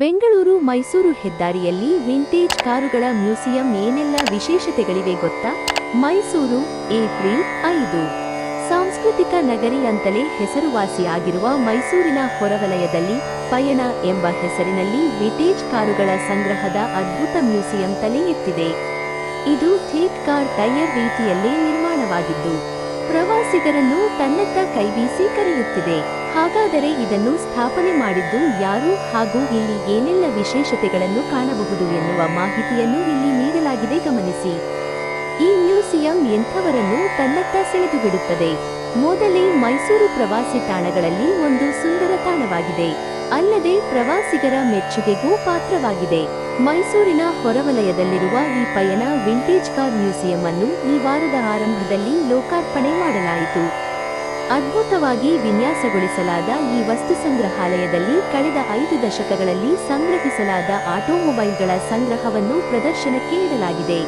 ಬೆಂಗಳೂರು ಮೈಸೂರು ಹೆದ್ದಾರಿಯಲ್ಲಿ ವಿಂಟೇಜ್ ಕಾರುಗಳ ಮ್ಯೂಸಿಯಂ ಏನೆಲ್ಲ ವಿಶೇಷತೆಗಳಿವೆ ಗೊತ್ತಾ? ಮೈಸೂರು, ಏಪ್ರಿಲ್ ಐದು. ಸಾಂಸ್ಕೃತಿಕ ನಗರಿ ಅಂತಲೇ ಹೆಸರುವಾಸಿಯಾಗಿರುವ ಮೈಸೂರಿನ ಹೊರವಲಯದಲ್ಲಿ ಪಯಣ ಎಂಬ ಹೆಸರಿನಲ್ಲಿ ವಿಂಟೇಜ್ ಕಾರುಗಳ ಸಂಗ್ರಹದ ಅದ್ಭುತ ಮ್ಯೂಸಿಯಂ ತಲೆ ಎತ್ತಿದೆ. ಇದು ಥೇಟ್ ಕಾರ್ ಟೈರ್ ರೀತಿಯಲ್ಲೇ ನಿರ್ಮಾಣವಾಗಿದ್ದು, ಪ್ರವಾಸಿಗರನ್ನು ತನ್ನತ್ತ ಕೈಬೀಸಿ ಕರೆಯುತ್ತಿದೆ. ಹಾಗಾದರೆ ಇದನ್ನು ಸ್ಥಾಪನೆ ಮಾಡಿದ್ದು ಯಾರು ಹಾಗೂ ಇಲ್ಲಿ ಏನೆಲ್ಲ ವಿಶೇಷತೆಗಳನ್ನು ಕಾಣಬಹುದು ಎನ್ನುವ ಮಾಹಿತಿಯನ್ನು ಇಲ್ಲಿ ನೀಡಲಾಗಿದೆ, ಗಮನಿಸಿ. ಈ ಮ್ಯೂಸಿಯಂ ಎಂಥವರನ್ನು ತನ್ನತ್ತ ಸೆಳೆದು ಬಿಡುತ್ತದೆ ಮೊದಲೇ ಮೈಸೂರು ಪ್ರವಾಸಿ ತಾಣಗಳಲ್ಲಿ ಒಂದು ಸುಂದರ ತಾಣವಾಗಿದೆ. ಅಲ್ಲದೆ ಪ್ರವಾಸಿಗರ ಮೆಚ್ಚುಗೆಗೂ ಪಾತ್ರವಾಗಿದೆ. ಮೈಸೂರಿನ ಹೊರವಲಯದಲ್ಲಿರುವ ಈ ಪಯಣ ವಿಂಟೇಜ್ ಕಾರ್ ಮ್ಯೂಸಿಯಂ ಅನ್ನು ಈ ವಾರದ ಆರಂಭದಲ್ಲಿ ಲೋಕಾರ್ಪಣೆ ಮಾಡಲಾಯಿತು. ಅದ್ಭುತವಾಗಿ ವಿನ್ಯಾಸಗೊಳಿಸಲಾದ ಈ ವಸ್ತು ಸಂಗ್ರಹಾಲಯದಲ್ಲಿ ಕಳೆದ ಐದು ದಶಕಗಳಲ್ಲಿ ಸಂಗ್ರಹಿಸಲಾದ ಆಟೋಮೊಬೈಲ್ಗಳ ಸಂಗ್ರಹವನ್ನು ಪ್ರದರ್ಶನಕ್ಕೆ ಇಡಲಾಗಿದೆ.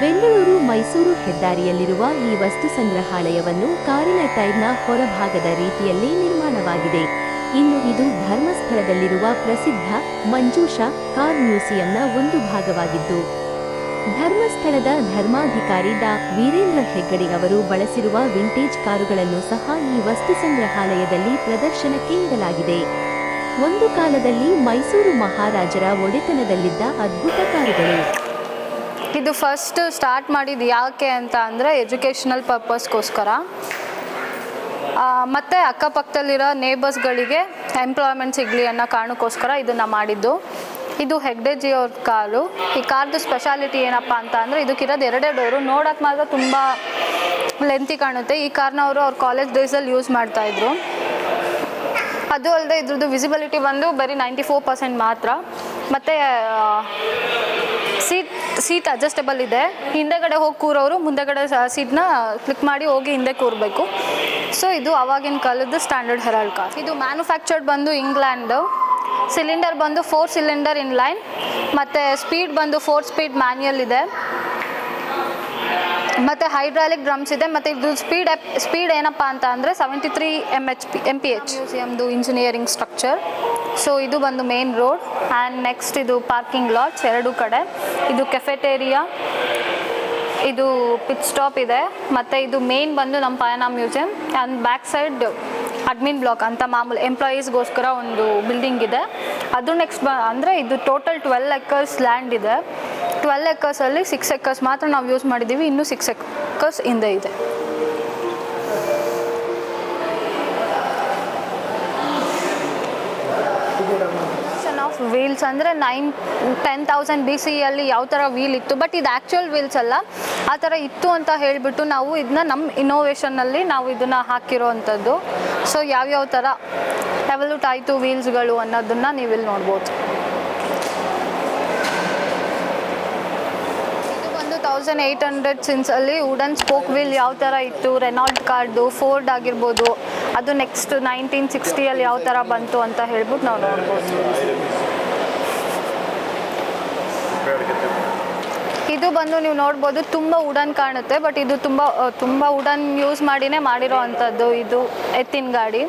ಬೆಂಗಳೂರು ಮೈಸೂರು ಹೆದ್ದಾರಿಯಲ್ಲಿರುವ ಈ ವಸ್ತು ಸಂಗ್ರಹಾಲಯವನ್ನು ಕಾರಿನ ಟೈರ್ನ ಹೊರಭಾಗದ ರೀತಿಯಲ್ಲೇ ನಿರ್ಮಾಣವಾಗಿದೆ. ಇನ್ನು ಇದು ಧರ್ಮಸ್ಥಳದಲ್ಲಿರುವ ಪ್ರಸಿದ್ಧ ಮಂಜೂಷಾ ಕಾರ್ ಮ್ಯೂಸಿಯಂನ ಒಂದು ಭಾಗವಾಗಿದ್ದು ಧರ್ಮಸ್ಥಳದ ಧರ್ಮಾಧಿಕಾರಿ ಡಾ. ವೀರೇಂದ್ರ ಹೆಗ್ಗಡೆ ಅವರು ಬಳಸಿರುವ ವಿಂಟೇಜ್ ಕಾರುಗಳನ್ನು ಸಹ ಈ ವಸ್ತು ಸಂಗ್ರಹಾಲಯದಲ್ಲಿ ಪ್ರದರ್ಶನಕ್ಕೆ ಇಡಲಾಗಿದೆ. ಒಂದು ಕಾಲದಲ್ಲಿ ಮೈಸೂರು ಮಹಾರಾಜರ ಒಡೆತನದಲ್ಲಿದ್ದ ಅದ್ಭುತ ಕಾರುಗಳು. ಇದು ಫಸ್ಟ್ ಸ್ಟಾರ್ಟ್ ಮಾಡಿದ್ದು ಯಾಕೆ ಅಂತ ಅಂದರೆ ಎಜುಕೇಷನಲ್ ಪರ್ಪಸ್ಗೋಸ್ಕರ ಮತ್ತು ಅಕ್ಕಪಕ್ಕದಲ್ಲಿರೋ ನೇಬರ್ಸ್ಗಳಿಗೆ ಎಂಪ್ಲಾಯ್ಮೆಂಟ್ ಸಿಗಲಿ ಅನ್ನೋ ಕಾರಣಕ್ಕೋಸ್ಕರ ಇದನ್ನು ಮಾಡಿದ್ದು. ಇದು ಹೆಗ್ಡೆಜಿ ಅವ್ರ ಕಾರು ಈ ಕಾರ್ದು ಸ್ಪೆಷಾಲಿಟಿ ಏನಪ್ಪ ಅಂತ ಅಂದರೆ ಇದಕ್ಕಿರೋದು ಎರಡೇ ಡೋರು. ನೋಡೋಕೆ ಮಾತ್ರ ತುಂಬ ಲೆಂತಿ ಕಾಣುತ್ತೆ. ಈ ಕಾರ್ನ ಅವರು ಅವ್ರ ಕಾಲೇಜ್ ಡೇಸಲ್ಲಿ ಯೂಸ್ ಮಾಡ್ತಾಯಿದ್ರು ಅದು ಅಲ್ಲದೆ ಇದ್ರದ್ದು ವಿಸಿಬಿಲಿಟಿ ಬಂದು ಬರೀ ನೈಂಟಿ ಫೋರ್ ಪರ್ಸೆಂಟ್ ಮಾತ್ರ. ಮತ್ತು ಸೀಟ್ ಸೀಟ್ ಅಡ್ಜಸ್ಟಬಲ್ ಇದೆ. ಹಿಂದೆಗಡೆ ಹೋಗಿ ಕೂರೋರು ಮುಂದೆಗಡೆ ಸೀಟ್ನ ಕ್ಲಿಕ್ ಮಾಡಿ ಹೋಗಿ ಹಿಂದೆ ಕೂರಬೇಕು. ಸೊ ಇದು ಅವಾಗಿನ ಕಾಲದ ಸ್ಟ್ಯಾಂಡರ್ಡ್ ಹೆರಾಲ್ಡ್ ಕಾರ್ ಇದು ಮ್ಯಾನುಫ್ಯಾಕ್ಚರ್ಡ್ ಬಂದು ಇಂಗ್ಲೆಂಡು ಸಿಲಿಂಡರ್ ಬಂದು ಫೋರ್ ಸಿಲಿಂಡರ್ ಇನ್ ಲೈನ್, ಮತ್ತು ಸ್ಪೀಡ್ ಬಂದು ಫೋರ್ ಸ್ಪೀಡ್ ಮ್ಯಾನ್ಯಲ್ ಇದೆ. ಮತ್ತು ಹೈಡ್ರಾಲಿಕ್ ಡ್ರಮ್ಸ್ ಇದೆ, ಮತ್ತು ಇದು ಸ್ಪೀಡ್ ಸ್ಪೀಡ್ ಏನಪ್ಪ ಅಂತ ಅಂದರೆ seventy three M H P M P H ಮ್ಯೂಸಿಯಮ್ದು engineering structure. So ಇದು ಬಂದು ಮೇನ್ ರೋಡ್ ಆ್ಯಂಡ್ ನೆಕ್ಸ್ಟ್ ಇದು ಪಾರ್ಕಿಂಗ್ ಲಾಟ್ಸ್ ಎರಡು ಕಡೆ. ಇದು ಕೆಫೆಟೇರಿಯಾ ಇದು ಪಿಚ್ ಸ್ಟಾಪ್ ಇದೆ. ಮತ್ತು ಇದು ಮೇನ್ ಬಂದು ನಮ್ಮ ಪಯಣ museum and back side admin block ಅಂತ ಮಾಮೂಲಿ ಎಂಪ್ಲಾಯೀಸ್ಗೋಸ್ಕರ ಒಂದು ಬಿಲ್ಡಿಂಗ್ ಇದೆ. ಅದು ನೆಕ್ಸ್ಟ್ ಬ ಅಂದರೆ ಇದು ಟೋಟಲ್ ಟ್ವೆಲ್ ಎಕರ್ಸ್ ಲ್ಯಾಂಡ್ ಇದೆ. ಟ್ವೆಲ್ ಎಕರ್ಸಲ್ಲಿ ಸಿಕ್ಸ್ ಎಕರ್ಸ್ ಮಾತ್ರ ನಾವು ಯೂಸ್ ಮಾಡಿದ್ದೀವಿ. ಇನ್ನೂ ಸಿಕ್ಸ್ ಎಕರ್ಸ್ ಹಿಂದೆ ಇದೆ. ವೀಲ್ಸ್ ಅಂದರೆ ನೈನ್ ಟೆನ್ ತೌಸಂಡ್ ಬಿ ಸಿಯಲ್ಲಿ ಯಾವ ಥರ ವೀಲ್ ಇತ್ತು. ಬಟ್ ಇದು ಆ್ಯಕ್ಚುಯಲ್ ವೀಲ್ಸ್ ಅಲ್ಲ. ಆ ಥರ ಇತ್ತು ಅಂತ ಹೇಳಿಬಿಟ್ಟು ನಾವು ಇದನ್ನ ನಮ್ಮ ಇನೋವೇಷನ್ನಲ್ಲಿ ನಾವು ಇದನ್ನು ಹಾಕಿರೋ ಅಂಥದ್ದು ಸೊ ಯಾವ್ಯಾವ ಥರ ಡೆವಲಪ್ ಆಯಿತು ವೀಲ್ಸ್ಗಳು ಅನ್ನೋದನ್ನು ನೀವಿಲ್ಲಿ ನೋಡ್ಬೋದು. ತೌಸಂಡ್ ಏಯ್ಟ್ ಹಂಡ್ರೆಡ್ ಸಿನ್ಸಲ್ಲಿ ವುಡನ್ ಸ್ಪೋಕ್ ವೀಲ್ ಯಾವ ಥರ ಇತ್ತು ರೆನಾಲ್ಡ್ ಕಾರ್ಡು ಫೋರ್ಡ್ ಆಗಿರ್ಬೋದು, ಅದು ನೆಕ್ಸ್ಟ್ ನೈನ್ಟೀನ್ ಸಿಕ್ಸ್ಟಿಯಲ್ಲಿ ಯಾವ ಥರ ಬಂತು ಅಂತ ಹೇಳ್ಬಿಟ್ಟು ನಾವು ನೋಡ್ಬೋದು. ಇದು ಬಂದು ನೀವು ನೋಡ್ಬೋದು ತುಂಬ ಉಡನ್ ಕಾಣುತ್ತೆ, ಬಟ್ ಇದು ತುಂಬ ತುಂಬಾ ವುಡನ್ ಯೂಸ್ ಮಾಡಿನೇ ಮಾಡಿರೋ ಅಂಥದ್ದು ಇದು ಎತ್ತಿನ ಗಾಡಿ.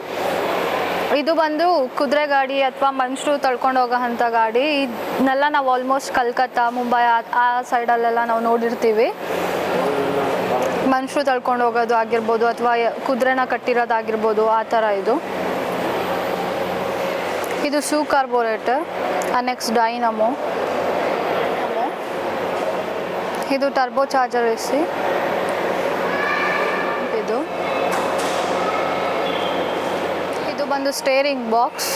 ಇದು ಬಂದು ಕುದುರೆ ಗಾಡಿ ಅಥವಾ ಮನುಷ್ಯರು ತಳ್ಕೊಂಡು ಹೋಗೋಂತ ಗಾಡಿ. ಇದನ್ನೆಲ್ಲ ನಾವು ಆಲ್ಮೋಸ್ಟ್ ಕಲ್ಕತ್ತಾ, ಮುಂಬೈ, ಆ- ಸೈಡಲ್ಲೆಲ್ಲ ನಾವು ನೋಡಿರ್ತೀವಿ. ಮನುಷ್ಯರು ತಳ್ಕೊಂಡು ಹೋಗೋದು ಆಗಿರ್ಬೋದು ಅಥವಾ ಕುದುರೆನ ಕಟ್ಟಿರೋದಾಗಿರ್ಬೋದು ಆ ಥರ ಇದು. ಇದು ಶೂ ಕಾರ್ಬೋರೇಟರ್ ನೆಕ್ಸ್ಟ್ ಡೈನಮೋ. ಇದು ಟರ್ಬೋ ಚಾರ್ಜರ್ ಎಸಿ ಇದು. ಇದು ಬಂದು steering box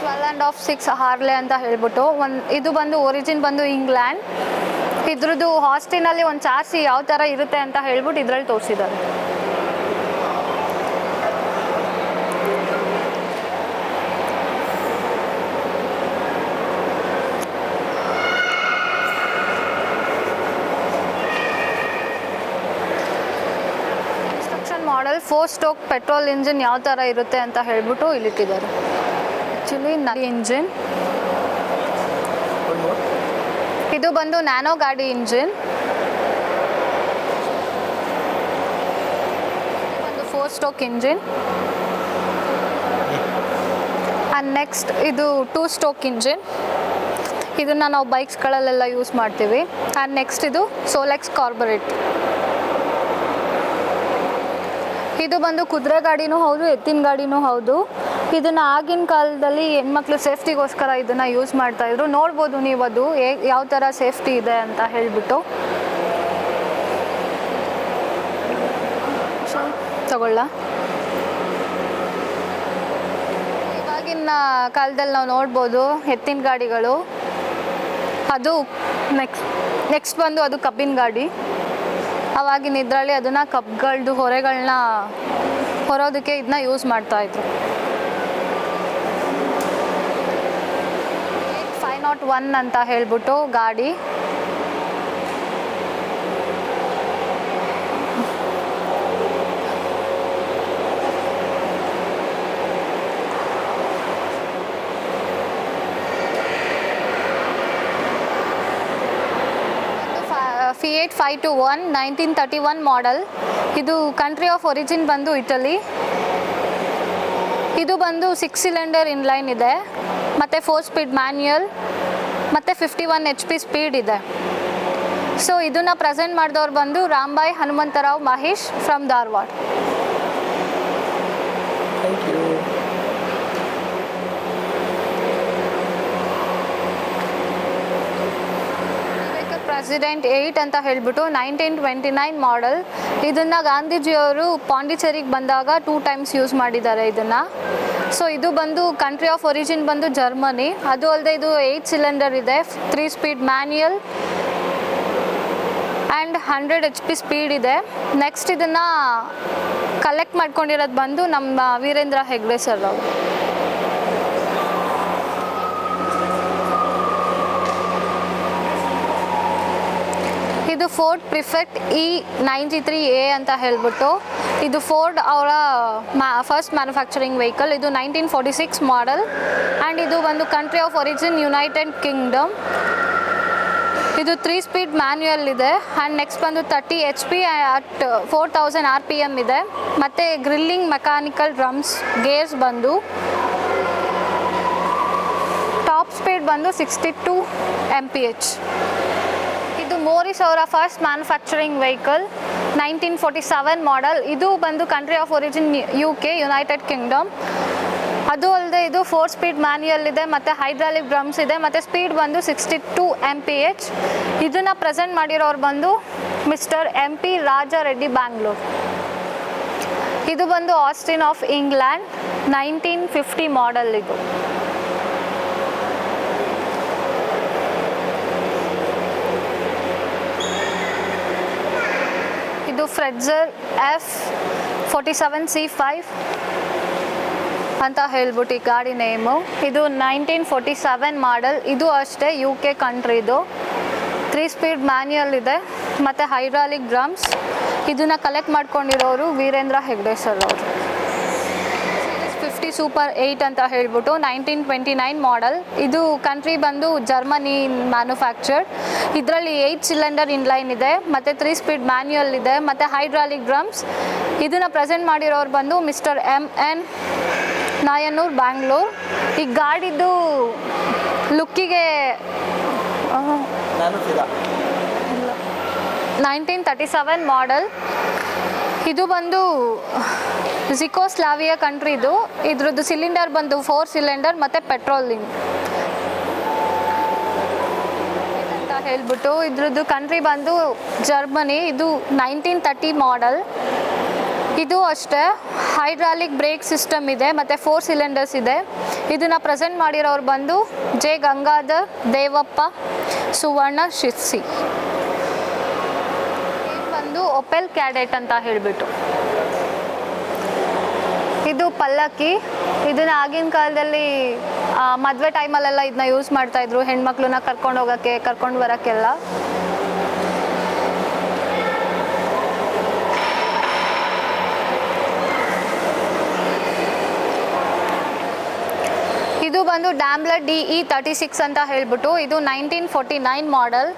twelve and of six Harley ಅಂತ ಹೇಳ್ಬಿಟ್ಟು ಒಂದು, ಇದು ಬಂದು ಒರಿಜಿನ್ ಬಂದು ಇಂಗ್ಲ್ಯಾಂಡ್ ಇದ್ರದ್ದು ಹಾಸ್ಟಿನಲ್ಲಿ ಒಂದು ಚಾರ್ಸಿ ಯಾವ ಥರ ಇರುತ್ತೆ ಅಂತ ಹೇಳ್ಬಿಟ್ಟು ಇದರಲ್ಲಿ ತೋರಿಸಿದ್ದಾರೆ instruction model four stroke petrol engine ಯಾವ ಥರ ಇರುತ್ತೆ ಅಂತ ಹೇಳ್ಬಿಟ್ಟು ಇಲ್ಲಿಟ್ಟಿದ್ದಾರೆ. ಆ್ಯಕ್ಚುಲಿ ನಲ್ಲಿ ಇಂಜಿನ್. ಇದು ಬಂದು ನ್ಯಾನೋ ಗಾಡಿ ಇಂಜಿನ್. ಒಂದು four stroke engine. And next ಇದು ಟೂ ಸ್ಟೋಕ್ ಇಂಜಿನ್. ಇದನ್ನು ನಾವು ಬೈಕ್ಸ್ಗಳಲ್ಲೆಲ್ಲ ಯೂಸ್ ಮಾಡ್ತೀವಿ. ಆ್ಯಂಡ್ ನೆಕ್ಸ್ಟ್ ಇದು ಸೋಲೆಕ್ಸ್ ಕಾರ್ಬೊರೇಟ್ ಇದು ಬಂದು ಕುದುರೆ ಗಾಡಿನೂ ಹೌದು, ಎತ್ತಿನ ಗಾಡಿನೂ ಹೌದು. ಇದನ್ನ ಆಗಿನ ಕಾಲದಲ್ಲಿ ಹೆಣ್ಮಕ್ಳು ಸೇಫ್ಟಿಗೋಸ್ಕರ ಇದನ್ನು ಯೂಸ್ ಮಾಡ್ತಾ ಇದ್ರು. ನೋಡ್ಬೋದು ನೀವು ಅದು ಯಾವ ಥರ ಸೇಫ್ಟಿ ಇದೆ ಅಂತ ಹೇಳ್ಬಿಟ್ಟು. ತಗೊಳ್ಳ. ಇವಾಗಿನ ಕಾಲದಲ್ಲಿ ನಾವು ನೋಡ್ಬೋದು ಎತ್ತಿನ ಗಾಡಿಗಳು. ಅದು ನೆಕ್ಸ್ಟ್ ನೆಕ್ಸ್ಟ್ ಬಂದು ಅದು ಕಬ್ಬಿನ ಗಾಡಿ. ಅವಾಗಿನ ಇದರಲ್ಲಿ ಅದನ್ನು ಕಬ್ಗಳ್ದು ಹೊರೆಗಳನ್ನ ಹೊರೋದಕ್ಕೆ ಇದನ್ನ ಯೂಸ್ ಮಾಡ್ತಾಯಿದ್ರು ಫೈವ್ ನಾಟ್ ಒನ್ ಅಂತ ಹೇಳ್ಬಿಟ್ಟು ಗಾಡಿ five two one nineteen thirty one model. ಇದು ಕಂಟ್ರಿ ಆಫ್ ಒರಿಜಿನ್ ಬಂದು ಇಟಲಿ. ಇದು ಬಂದು ಸಿಕ್ಸ್ ಸಿಲಿಂಡರ್ ಇನ್ಲೈನ್ ಇದೆ. ಮತ್ತು ಫೋರ್ ಸ್ಪೀಡ್ ಮ್ಯಾನ್ಯಲ್ ಮತ್ತು fifty one H P speed ಇದೆ. ಸೊ ಇದನ್ನು ಪ್ರೆಸೆಂಟ್ ಮಾಡಿದವ್ರು ಬಂದು Rambai Hanumantharao Mahesh from Dharwad thank you president eight ಅಂತ ಹೇಳ್ಬಿಟ್ಟು ನೈನ್ಟೀನ್ ಟ್ವೆಂಟಿ ನೈನ್ ಮಾಡೆಲ್ ಇದನ್ನು ಗಾಂಧೀಜಿಯವರು ಪಾಂಡಿಚೇರಿಗೆ ಬಂದಾಗ ಟೂ ಟೈಮ್ಸ್ ಯೂಸ್ ಮಾಡಿದ್ದಾರೆ ಇದನ್ನು. ಸೊ ಇದು ಬಂದು ಕಂಟ್ರಿ ಆಫ್ ಒರಿಜಿನ್ ಬಂದು ಜರ್ಮನಿ ಅದು ಅಲ್ಲದೆ ಇದು ಏಯ್ಟ್ ಸಿಲಿಂಡರ್ ಇದೆ three speed manual and hundred H P speed ಇದೆ. ನೆಕ್ಸ್ಟ್ ಇದನ್ನು ಕಲೆಕ್ಟ್ ಮಾಡ್ಕೊಂಡಿರೋದು ಬಂದು ನಮ್ಮ ವೀರೇಂದ್ರ ಹೆಗ್ಡೆ ಸರ್ ಅವರು. ಇದು Ford Prefect E ninety three A ಅಂತ ಹೇಳ್ಬಿಟ್ಟು ಇದು ಫೋರ್ಡ್ ಅವರ ಮ್ಯಾ ಫಸ್ಟ್ ಮ್ಯಾನುಫ್ಯಾಕ್ಚರಿಂಗ್ ವೆಹಿಕಲ್ ಇದು nineteen forty six model and ಇದು ಒಂದು country of origin United Kingdom ಇದು ತ್ರೀ ಸ್ಪೀಡ್ ಮ್ಯಾನ್ಯುಯಲ್ ಇದೆ ಆ್ಯಂಡ್ ನೆಕ್ಸ್ಟ್ ಬಂದು thirty H P at four thousand R P M ಇದೆ. ಮತ್ತು ಗ್ರಿಲ್ಲಿಂಗ್ ಮೆಕ್ಯಾನಿಕಲ್ ಡ್ರಮ್ಸ್ ಗೇರ್ಸ್ ಬಂದು top speed ಬಂದು sixty two M P H Morris ಅವರ first manufacturing vehicle nineteen forty seven model. ಇದು ಬಂದು country of origin U K United Kingdom ಅದು ಅಲ್ಲದೆ ಇದು ಫೋರ್ ಸ್ಪೀಡ್ ಮ್ಯಾನ್ಯಲ್ ಇದೆ, ಮತ್ತು ಹೈಡ್ರಾಲಿಕ್ ಡ್ರಮ್ಸ್ ಇದೆ, ಮತ್ತು ಸ್ಪೀಡ್ ಬಂದು sixty two M P H ಇದನ್ನು ಪ್ರೆಸೆಂಟ್ ಮಾಡಿರೋರು ಬಂದು mister M P Rajareddy Bangalore ಇದು ಬಂದು Austin of England nineteen fifty model ಇದು. ಫ್ರೆಡ್ಜರ್ F forty seven C five ಅಂತ ಹೇಳ್ಬಿಟ್ಟು ಈ ಗಾಡಿ ನೇಮು ಇದು ನೈನ್ಟೀನ್ ಫೋರ್ಟಿ ಸೆವೆನ್ ಮಾಡೆಲ್ ಇದು ಅಷ್ಟೇ ಯು ಕೆ ಕಂಟ್ರಿದು ತ್ರೀ ಸ್ಪೀಡ್ ಮ್ಯಾನ್ಯಲ್ ಇದೆ. ಮತ್ತು ಹೈಡ್ರಾಲಿಕ್ ಡ್ರಮ್ಸ್ ಇದನ್ನು ಕಲೆಕ್ಟ್ ಮಾಡ್ಕೊಂಡಿರೋರು ವೀರೇಂದ್ರ ಹೆಗ್ಡೆ ಸರ್ ಅವರು. ಸೂಪರ್ ಏಯ್ಟ್ ಅಂತ ಹೇಳ್ಬಿಟ್ಟು ನೈನ್ಟೀನ್ ಟ್ವೆಂಟಿ ನೈನ್ ಮಾಡೆಲ್ ಇದು ಕಂಟ್ರಿ ಬಂದು ಜರ್ಮನಿ ಮ್ಯಾನುಫ್ಯಾಕ್ಚರ್ಡ್ ಇದರಲ್ಲಿ ಏಯ್ಟ್ ಸಿಲಿಂಡರ್ ಇನ್ಲೈನ್ ಇದೆ ಮತ್ತು ತ್ರೀ ಸ್ಪೀಡ್ ಮ್ಯಾನ್ಯುಯಲ್ ಇದೆ ಮತ್ತು ಹೈಡ್ರಾಲಿಕ್ ಡ್ರಮ್ಸ್ ಇದನ್ನು ಪ್ರೆಸೆಂಟ್ ಮಾಡಿರೋರು ಬಂದು mister M N Nayanur Bangalore ಈ ಗಾಡಿದ್ದು ಲುಕ್ಕಿಗೆ ನೈನ್ಟೀನ್ ತರ್ಟಿ ಸೆವೆನ್ ಮಾಡೆಲ್ ಇದು ಬಂದು ಜಿಕೋಸ್ಲಾವಿಯಾ ಕಂಟ್ರಿದು ಇದ್ರದ್ದು ಸಿಲಿಂಡರ್ ಬಂದು ಫೋರ್ ಸಿಲಿಂಡರ್ ಮತ್ತು ಪೆಟ್ರೋಲಿಂಗ್ ಅಂತ ಹೇಳ್ಬಿಟ್ಟು ಇದ್ರದ್ದು ಕಂಟ್ರಿ ಬಂದು ಜರ್ಮನಿ, ಇದು ನೈನ್ಟೀನ್ ತರ್ಟಿ ಮಾಡೆಲ್. ಇದು ಅಷ್ಟೇ, ಹೈಡ್ರಾಲಿಕ್ ಬ್ರೇಕ್ ಸಿಸ್ಟಮ್ ಇದೆ, ಮತ್ತು ಫೋರ್ ಸಿಲಿಂಡರ್ಸ್ ಇದೆ. ಇದನ್ನು ಪ್ರೆಸೆಂಟ್ ಮಾಡಿರೋರು ಬಂದು ಜೆ ಗಂಗಾಧರ್, ದೇವಪ್ಪ, ಸುವರ್ಣ, ಶಿರ್ಸಿ. ಇದು ಬಂದು ಒಪೆಲ್ ಕ್ಯಾಡೆಟ್ ಅಂತ ಹೇಳಿಬಿಟ್ಟು. ಇದು ಪಲ್ಲಕ್ಕಿ. ಇದನ್ನ ಆಗಿನ ಕಾಲದಲ್ಲಿ ಮದುವೆ ಟೈಮಲ್ಲೆಲ್ಲ ಇದನ್ನ ಯೂಸ್ ಮಾಡ್ತಾ ಇದ್ರು. ಹೆಣ್ಮಕ್ಳನ್ನ ಕರ್ಕೊಂಡು ಹೋಗಕ್ಕೆ, ಕರ್ಕೊಂಡು ಬರೋಕ್ಕೆಲ್ಲ. ಇದು ಬಂದು Daimler D E thirty six ಅಂತ ಹೇಳ್ಬಿಟ್ಟು, ಇದು ನೈನ್ಟೀನ್ ಫೋರ್ಟಿ ನೈನ್ ಮಾಡೆಲ್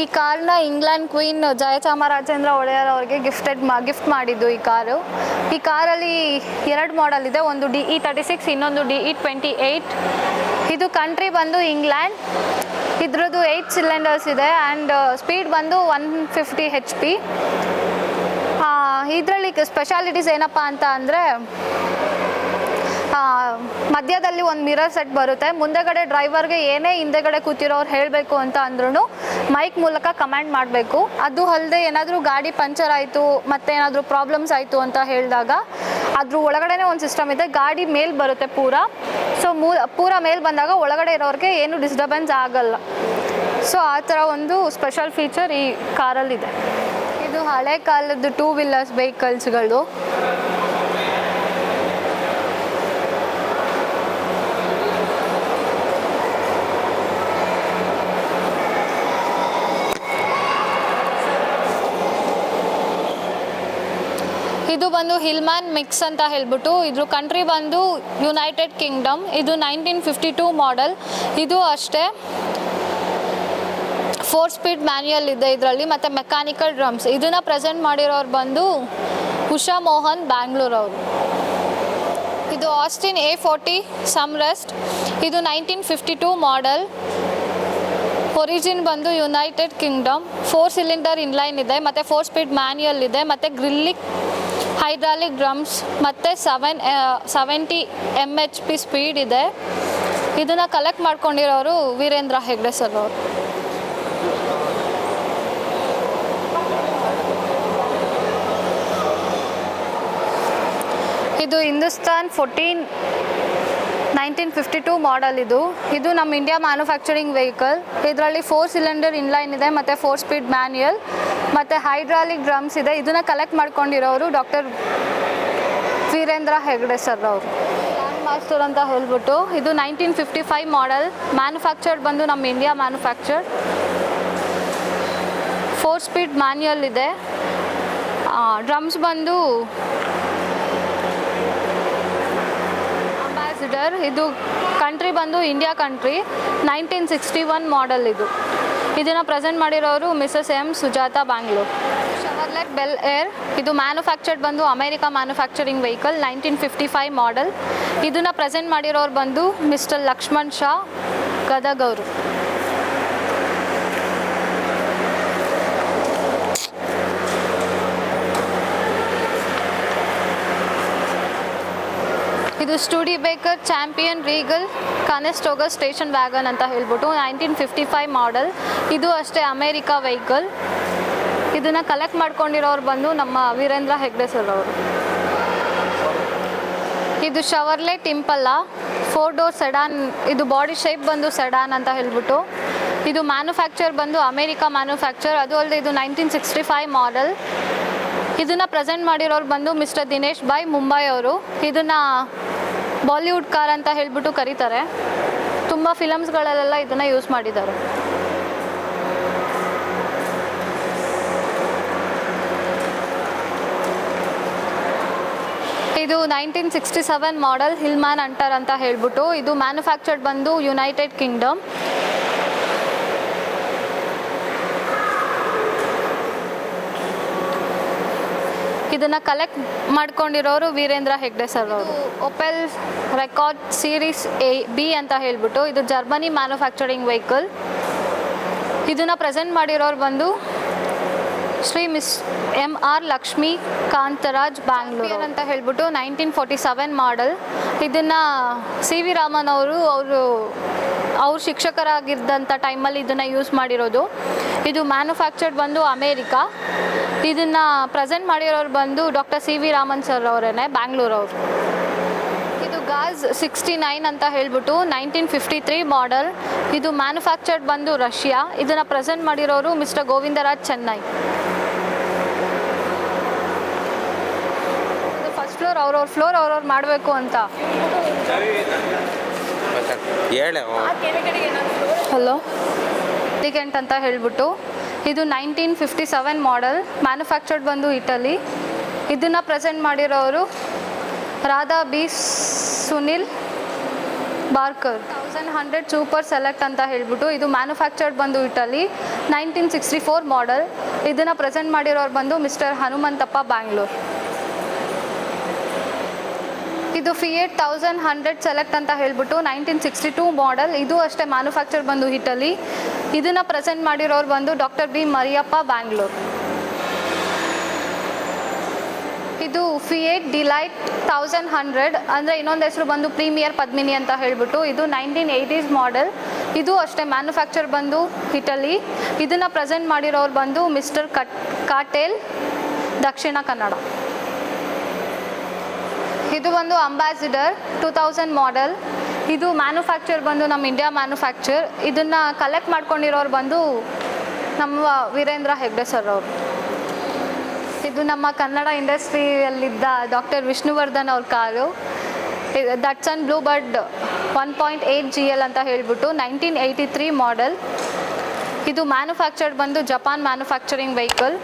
ಈ ಕಾರ್ನ ಇಂಗ್ಲೆಂಡ್ ಕ್ವೀನ್ ಜಯಚಾಮರಾಜೇಂದ್ರ ಒಡೆಯರ್ ಅವರಿಗೆ ಗಿಫ್ಟೆಡ್ ಗಿಫ್ಟ್ ಮಾಡಿದ್ದು ಈ ಕಾರು. ಈ ಕಾರಲ್ಲಿ ಎರಡು ಮಾಡೆಲ್ ಇದೆ, ಒಂದು ಡಿ ಇ ತರ್ಟಿ ಸಿಕ್ಸ್ ಇನ್ನೊಂದು ಡಿ ಇ ಟ್ವೆಂಟಿ ಏಯ್ಟ್ ಇದು ಕಂಟ್ರಿ ಬಂದು ಇಂಗ್ಲೆಂಡ್ ಇದ್ರದ್ದು ಏಯ್ಟ್ ಸಿಲಿಂಡರ್ಸ್ ಇದೆ ಆ್ಯಂಡ್ ಸ್ಪೀಡ್ ಬಂದು ಒನ್ ಫಿಫ್ಟಿ ಹೆಚ್ ಪಿ ಇದರಲ್ಲಿ ಸ್ಪೆಷಾಲಿಟೀಸ್ ಏನಪ್ಪ ಅಂತ ಅಂದರೆ ಮಧ್ಯದಲ್ಲಿ ಒಂದು ಮಿರರ್ ಸೆಟ್ ಬರುತ್ತೆ. ಮುಂದೆಗಡೆ ಡ್ರೈವರ್ಗೆ ಏನೇ ಹಿಂದೆಗಡೆ ಕೂತಿರೋರು ಹೇಳಬೇಕು ಅಂತ ಅಂದ್ರೂ ಮೈಕ್ ಮೂಲಕ ಕಮ್ಯಾಂಡ್ ಮಾಡಬೇಕು. ಅದು ಅಲ್ಲದೆ ಏನಾದರೂ ಗಾಡಿ ಪಂಚರ್ ಆಯಿತು, ಮತ್ತೆ ಏನಾದರೂ ಪ್ರಾಬ್ಲಮ್ಸ್ ಆಯಿತು ಅಂತ ಹೇಳಿದಾಗ ಅದ್ರ ಒಳಗಡೆನೇ ಒಂದು ಸಿಸ್ಟಮ್ ಇದೆ. ಗಾಡಿ ಮೇಲ್ ಬರುತ್ತೆ ಪೂರ. ಸೊ ಪೂರ ಮೇಲ್ ಬಂದಾಗ ಒಳಗಡೆ ಇರೋರಿಗೆ ಏನು ಡಿಸ್ಟರ್ಬೆನ್ಸ್ ಆಗಲ್ಲ. ಸೊ ಆ ಥರ ಒಂದು ಸ್ಪೆಷಲ್ ಫೀಚರ್ ಈ ಕಾರಲ್ಲಿದೆ ಇದು ಹಳೆ ಕಾಲದ ಟೂ ವೀಲರ್ಸ್ ವೆಹಿಕಲ್ಸ್ಗಳು ಇದು ಬಂದು ಹಿಲ್ಮ್ಯಾನ್ ಮಿಕ್ಸ್ ಅಂತ ಹೇಳ್ಬಿಟ್ಟು ಇದ್ರ ಕಂಟ್ರಿ ಬಂದು ಯುನೈಟೆಡ್ ಕಿಂಗ್ಡಮ್ ಇದು ನೈನ್ಟೀನ್ ಫಿಫ್ಟಿ ಟೂ ಮಾಡೆಲ್ ಇದು ಅಷ್ಟೇ. ಫೋರ್ ಸ್ಪೀಡ್ ಮ್ಯಾನ್ಯಲ್ ಇದೆ ಇದರಲ್ಲಿ, ಮತ್ತು ಮೆಕ್ಯಾನಿಕಲ್ ಡ್ರಮ್ಸ್ ಇದನ್ನು ಪ್ರೆಸೆಂಟ್ ಮಾಡಿರೋರು ಬಂದು ಉಷಾ ಮೋಹನ್ ಬ್ಯಾಂಗ್ಳೂರ್ ಅವರು ಇದು ಆಸ್ಟಿನ್ ಎ ಫೋರ್ಟಿ ಸಮ್ರೆಸ್ಟ್ ಇದು nineteen fifty two model origin ಬಂದು United Kingdom four cylinder inline ಇದೆ, ಮತ್ತು ಫೋರ್ ಸ್ಪೀಡ್ ಮ್ಯಾನ್ಯಲ್ ಇದೆ, ಮತ್ತು ಗ್ರಿಲ್ಲಿಕ್ ಹೈಡ್ರಾಲಿಕ್ ಡ್ರಮ್ಸ್ ಮತ್ತು seven seventy M H P speed ಇದೆ. ಇದನ್ನು ಕಲೆಕ್ಟ್ ಮಾಡ್ಕೊಂಡಿರೋರು ವೀರೇಂದ್ರ ಹೆಗ್ಡೆ ಸರ್ ಅವರು. ಇದು Hindustan fourteen nineteen fifty two model ಇದು. ಇದು ನಮ್ಮ ಇಂಡಿಯಾ ಮ್ಯಾನುಫ್ಯಾಕ್ಚರಿಂಗ್ ವೆಹಿಕಲ್ ಇದರಲ್ಲಿ ಫೋರ್ ಸಿಲಿಂಡರ್ ಇನ್ಲೈನ್ ಇದೆ, ಮತ್ತು ಫೋರ್ ಸ್ಪೀಡ್ ಮ್ಯಾನ್ಯಲ್ ಮತ್ತು ಹೈಡ್ರಾಲಿಕ್ ಡ್ರಮ್ಸ್ ಇದೆ. ಇದನ್ನು ಕಲೆಕ್ಟ್ ಮಾಡ್ಕೊಂಡಿರೋರು ಡಾಕ್ಟರ್ ವೀರೇಂದ್ರ ಹೆಗ್ಡೆ ಸರ್ ಅವರು. ಮಾಸ್ತೂರ್ ಅಂತ ಹೇಳ್ಬಿಟ್ಟು, ಇದು nineteen fifty five model manufactured ಬಂದು ನಮ್ಮ India manufactured four speed manual ಇದೆ. ಡ್ರಮ್ಸ್ ಬಂದು ಅಂಬಾಸಿಡರ್ ಇದು ಕಂಟ್ರಿ ಬಂದು India country nineteen sixty one model ಇದು. ಇದನ್ನು ಪ್ರೆಸೆಂಟ್ ಮಾಡಿರೋರು Mrs M Sujata Bangalore Chevrolet Bel Air ಇದು ಮ್ಯಾನುಫ್ಯಾಕ್ಚರ್ಡ್ ಬಂದು America manufacturing vehicle nineteen fifty five model ಇದನ್ನು ಪ್ರೆಸೆಂಟ್ ಮಾಡಿರೋರು ಬಂದು ಮಿಸ್ಟರ್ ಲಕ್ಷ್ಮಣ್ ಶಾ ಗದಗ್ ಇದು Studebaker Champion Regal Conestoga station wagon ಅಂತ ಹೇಳ್ಬಿಟ್ಟು ನೈನ್ಟೀನ್ ಫಿಫ್ಟಿ ಫೈವ್ ಮಾಡೆಲ್. ಇದು ಅಷ್ಟೇ ಅಮೇರಿಕಾ ವೆಹಿಕಲ್. ಇದನ್ನು ಕಲೆಕ್ಟ್ ಮಾಡ್ಕೊಂಡಿರೋರು ಬಂದು ನಮ್ಮ ವೀರೇಂದ್ರ ಹೆಗ್ಡೆ ಸರ್ ಅವರು. ಇದು Chevrolet Impala four door sedan ಇದು ಬಾಡಿ ಶೇಪ್ ಬಂದು ಸೆಡಾನ್ ಅಂತ ಹೇಳ್ಬಿಟ್ಟು, ಇದು ಮ್ಯಾನುಫ್ಯಾಕ್ಚರ್ ಬಂದು ಅಮೇರಿಕಾ ಮ್ಯಾನುಫ್ಯಾಕ್ಚರ್ ಅದು ಅಲ್ಲದೆ ಇದು ನೈನ್ಟೀನ್ ಸಿಕ್ಸ್ಟಿ ಫೈವ್ ಮಾಡೆಲ್. ಇದನ್ನು ಪ್ರೆಸೆಂಟ್ ಮಾಡಿರೋರು ಬಂದು ಮಿಸ್ಟರ್ ದಿನೇಶ್ ಬಾಯ್ ಮುಂಬೈ ಅವರು. ಇದನ್ನು ಬಾಲಿವುಡ್ ಕಾರ್ ಅಂತ ಹೇಳ್ಬಿಟ್ಟು ಕರೀತಾರೆ. ತುಂಬ ಫಿಲಮ್ಸ್ಗಳಲ್ಲೆಲ್ಲ ಇದನ್ನು ಯೂಸ್ ಮಾಡಿದ್ದಾರೆ. ಇದು nineteen sixty seven model Hillman Hunter ಅಂತ ಹೇಳ್ಬಿಟ್ಟು ಇದು ಮ್ಯಾನುಫ್ಯಾಕ್ಚರ್ಡ್ ಬಂದು ಯುನೈಟೆಡ್ ಕಿಂಗ್ಡಮ್. ಇದನ್ನು ಕಲೆಕ್ಟ್ ಮಾಡ್ಕೊಂಡಿರೋರು ವೀರೇಂದ್ರ ಹೆಗ್ಡೆ ಸರ್ ಅವರು. Opel Rekord series A B ಅಂತ ಹೇಳ್ಬಿಟ್ಟು ಇದು ಜರ್ಮನಿ ಮ್ಯಾನುಫ್ಯಾಕ್ಚರಿಂಗ್ ವೆಹಿಕಲ್ ಇದನ್ನು ಪ್ರೆಸೆಂಟ್ ಮಾಡಿರೋರು ಬಂದು Shri miss M R Lakshmi Kantharaj Bangalore ಅಂತ ಹೇಳ್ಬಿಟ್ಟು ನೈನ್ಟೀನ್ ಫೋರ್ಟಿ ಸೆವೆನ್ ಮಾಡಲ್ ಇದನ್ನು ಸಿ ವಿ ರಾಮನ್ ಅವರು ಅವರು, ಅವ್ರ ಶಿಕ್ಷಕರಾಗಿದ್ದಂಥ ಟೈಮಲ್ಲಿ ಇದನ್ನು ಯೂಸ್ ಮಾಡಿರೋದು. ಇದು ಮ್ಯಾನುಫ್ಯಾಕ್ಚರ್ಡ್ ಬಂದು ಅಮೇರಿಕಾ. ಇದನ್ನು ಪ್ರೆಸೆಂಟ್ ಮಾಡಿರೋರು ಬಂದು doctor C V Raman sir ಅವರೇನೆ ಬ್ಯಾಂಗ್ಳೂರವರು ಇದು ಗಾಜ್ ಸಿಕ್ಸ್ಟಿ ನೈನ್ ಅಂತ ಹೇಳ್ಬಿಟ್ಟು ನೈನ್ಟೀನ್ ಫಿಫ್ಟಿ ತ್ರೀ ಮಾಡೆಲ್ ಇದು ಮ್ಯಾನುಫ್ಯಾಕ್ಚರ್ಡ್ ಬಂದು ರಷ್ಯಾ. ಇದನ್ನು ಪ್ರೆಸೆಂಟ್ ಮಾಡಿರೋರು ಮಿಸ್ಟರ್ ಗೋವಿಂದರಾಜ್ ಚೆನ್ನೈ. ಇದು ಫಸ್ಟ್ ಫ್ಲೋರ್ ಅವ್ರವ್ರ ಫ್ಲೋರ್ ಅವ್ರವ್ರು ಮಾಡಬೇಕು ಅಂತ. ಹೇಳೆ. ಹಲೋ ಡಿಗೆಂಟ್ ಅಂತ ಹೇಳ್ಬಿಟ್ಟು ಇದು nineteen fifty seven model manufactured ಬಂದು ಇಟಲಿ ಇದನ್ನು ಪ್ರೆಸೆಂಟ್ ಮಾಡಿರೋರು Radha B Sunil Barkar. Thousand hundred super select ಅಂತ ಹೇಳ್ಬಿಟ್ಟು ಇದು ಮ್ಯಾನುಫ್ಯಾಕ್ಚರ್ಡ್ ಬಂದು Italy nineteen sixty four model ಇದನ್ನು ಪ್ರೆಸೆಂಟ್ ಮಾಡಿರೋರು ಬಂದು ಮಿಸ್ಟರ್ ಹನುಮಂತಪ್ಪ ಬ್ಯಾಂಗ್ಳೂರ್. ಇದು ಫಿಯೇಟ್ ತೌಸಂಡ್ ಹಂಡ್ರೆಡ್ ಸೆಲೆಕ್ಟ್ ಅಂತ ಹೇಳ್ಬಿಟ್ಟು ನೈನ್ಟೀನ್ ಸಿಕ್ಸ್ಟಿ ಟೂ ಮಾಡೆಲ್ ಇದು ಅಷ್ಟೇ ಮ್ಯಾನುಫ್ಯಾಕ್ಚರ್ ಬಂದು ಹಿಟ್ಟಲ್ಲಿ ಇದನ್ನು ಪ್ರೆಸೆಂಟ್ ಮಾಡಿರೋರು ಬಂದು ಡಾಕ್ಟರ್ ಬಿ ಮರಿಯಪ್ಪ ಬ್ಯಾಂಗ್ಳೂರು ಇದು ಫಿಯೇಟ್ ಡಿಲೈಟ್ ತೌಸಂಡ್ ಹಂಡ್ರೆಡ್ ಅಂದರೆ ಇನ್ನೊಂದು ಹೆಸರು ಬಂದು ಪ್ರೀಮಿಯರ್ ಪದ್ಮಿನಿ ಅಂತ ಹೇಳ್ಬಿಟ್ಟು ಇದು ನೈನ್ಟೀನ್ ಏಯ್ಟೀಸ್ ಮಾಡೆಲ್ ಇದು ಅಷ್ಟೇ ಮ್ಯಾನುಫ್ಯಾಕ್ಚರ್ ಬಂದು ಇಟಲಿ ಇದನ್ನು ಪ್ರೆಸೆಂಟ್ ಮಾಡಿರೋರು ಬಂದು ಮಿಸ್ಟರ್ ಕಟ್ ಕಾಟೇಲ್ ದಕ್ಷಿಣ ಕನ್ನಡ. ಇದು ಬಂದು ಅಂಬಾಸಿಡರ್ ಟೂ ತೌಸಂಡ್ ಮಾಡೆಲ್ ಇದು ಮ್ಯಾನುಫ್ಯಾಕ್ಚರ್ ಬಂದು ನಮ್ಮ ಇಂಡಿಯಾ ಮ್ಯಾನುಫ್ಯಾಕ್ಚರ್ ಇದನ್ನು ಕಲೆಕ್ಟ್ ಮಾಡ್ಕೊಂಡಿರೋರು ಬಂದು ನಮ್ಮ ವೀರೇಂದ್ರ ಹೆಗ್ಡೆ ಸರ್ ಅವರು. ಇದು ನಮ್ಮ ಕನ್ನಡ ಇಂಡಸ್ಟ್ರಿಯಲ್ಲಿದ್ದ ಡಾಕ್ಟರ್ ವಿಷ್ಣುವರ್ಧನ್ ಅವ್ರ car. Datsun Bluebird one point eight G L ಅಂತ ಹೇಳ್ಬಿಟ್ಟು ನೈನ್ಟೀನ್ ಏಯ್ಟಿ ತ್ರೀ ಮಾಡೆಲ್ ಇದು ಮ್ಯಾನುಫ್ಯಾಕ್ಚರ್ಡ್ ಬಂದು ಜಪಾನ್ ಮ್ಯಾನುಫ್ಯಾಕ್ಚರಿಂಗ್ ವೆಹಿಕಲ್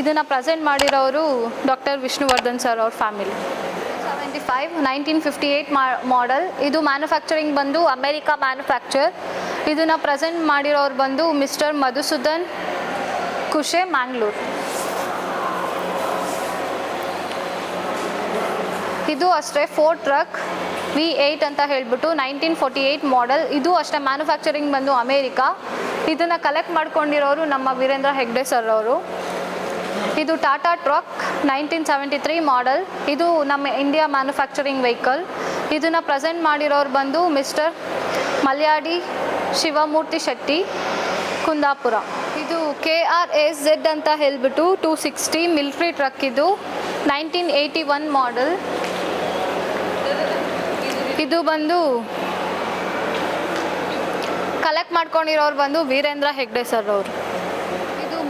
ಇದನ್ನು ಪ್ರೆಸೆಂಟ್ ಮಾಡಿರೋರು ಡಾಕ್ಟರ್ ವಿಷ್ಣುವರ್ಧನ್ ಸರ್ ಅವ್ರ family seventy five, nineteen fifty eight model ಇದು ಮ್ಯಾನುಫ್ಯಾಕ್ಚರಿಂಗ್ ಬಂದು ಅಮೇರಿಕಾ ಮ್ಯಾನುಫ್ಯಾಕ್ಚರ್ ಇದನ್ನು ಪ್ರೆಸೆಂಟ್ ಮಾಡಿರೋರು ಬಂದು ಮಿಸ್ಟರ್ ಮಧುಸೂದನ್ ಕುಶೆ ಮ್ಯಾಂಗ್ಳೂರು ಇದು ಅಷ್ಟೇ ಫೋರ್ ಟ್ರಕ್ ವಿ ಏಯ್ಟ್ ಅಂತ ಹೇಳ್ಬಿಟ್ಟು ನೈನ್ಟೀನ್ ಫೋರ್ಟಿ ಏಯ್ಟ್ ಮಾಡೆಲ್ ಇದು ಅಷ್ಟೇ ಮ್ಯಾನುಫ್ಯಾಕ್ಚರಿಂಗ್ ಬಂದು ಅಮೇರಿಕಾ ಇದನ್ನು ಕಲೆಕ್ಟ್ ಮಾಡ್ಕೊಂಡಿರೋರು ನಮ್ಮ ವೀರೇಂದ್ರ ಹೆಗ್ಡೆ ಸರ್ ಅವರು. ಇದು Tata truck nineteen seventy three model ಇದು ನಮ್ಮ ಇಂಡಿಯಾ ಮ್ಯಾನುಫ್ಯಾಕ್ಚರಿಂಗ್ ವೆಹಿಕಲ್ ಇದನ್ನು ಪ್ರೆಸೆಂಟ್ ಮಾಡಿರೋರು ಬಂದು ಮಿಸ್ಟರ್ ಮಲ್ಯಾಡಿ ಶಿವಮೂರ್ತಿ ಶೆಟ್ಟಿ, ಕುಂದಾಪುರ. ಇದು ಕೆ ಆರ್ ಎಸ್ ಝೆಡ್ ಅಂತ ಹೇಳ್ಬಿಟ್ಟು ಟೂ ಸಿಕ್ಸ್ಟಿ ಮಿಲ್ಟ್ರಿ ಟ್ರಕ್ ಇದು ನೈನ್ಟೀನ್ ಏಯ್ಟಿ ಒನ್ ಮಾಡೆಲ್ ಇದು ಬಂದು ಕಲೆಕ್ಟ್ ಮಾಡ್ಕೊಂಡಿರೋರು ಬಂದು ವೀರೇಂದ್ರ ಹೆಗ್ಡೆ ಸರ್ ಅವರು.